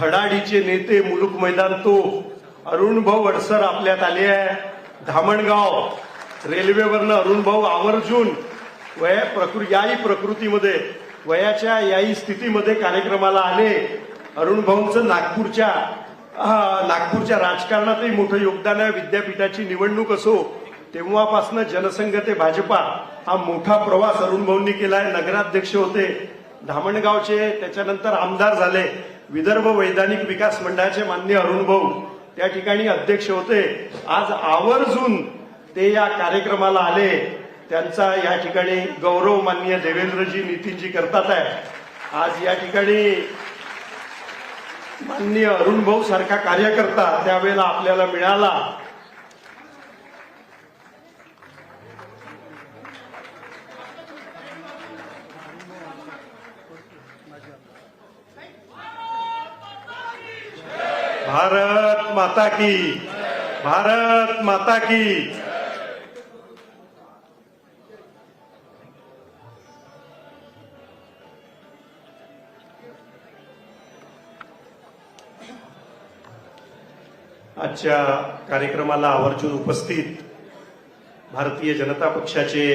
धडाडीचे नेते मुलुक मैदान तो. अरुण भाऊ अडसर आपल्यात आले आहे. धामणगाव रेल्वेवरनं अरुण भाऊ आवर्जून वया प्रकृ याही प्रकृतीमध्ये वयाच्या याही स्थितीमध्ये कार्यक्रमाला आले. अरुण भाऊंचं नागपूरच्या नागपूरच्या राजकारणातही मोठं योगदान आहे. विद्यापीठाची निवडणूक असो तेव्हापासनं जनसंघ ते भाजपा हा मोठा प्रवास अरुण भाऊंनी आहे नगराध्यक्ष होते. धामणगावचे त्याच्यानंतर आमदार झाले. विदर्भ वैधानिक विकास मंडळाचे मान्य अरुण भाऊ त्या ठिकाणी अध्यक्ष होते. आज आवर्जून ते या कार्यक्रमाला आले. त्यांचा या ठिकाणी गौरव माननीय देवेंद्रजी नितीनजी करतात आहे. आज या ठिकाणी माननीय अरुण भाऊ सारखा कार्यकर्ता त्यावेळेला आपल्याला मिळाला. भारत माता की भारत माता की। आजच्या कार्यक्रमाला आवर्जून उपस्थित भारतीय जनता पक्षाचे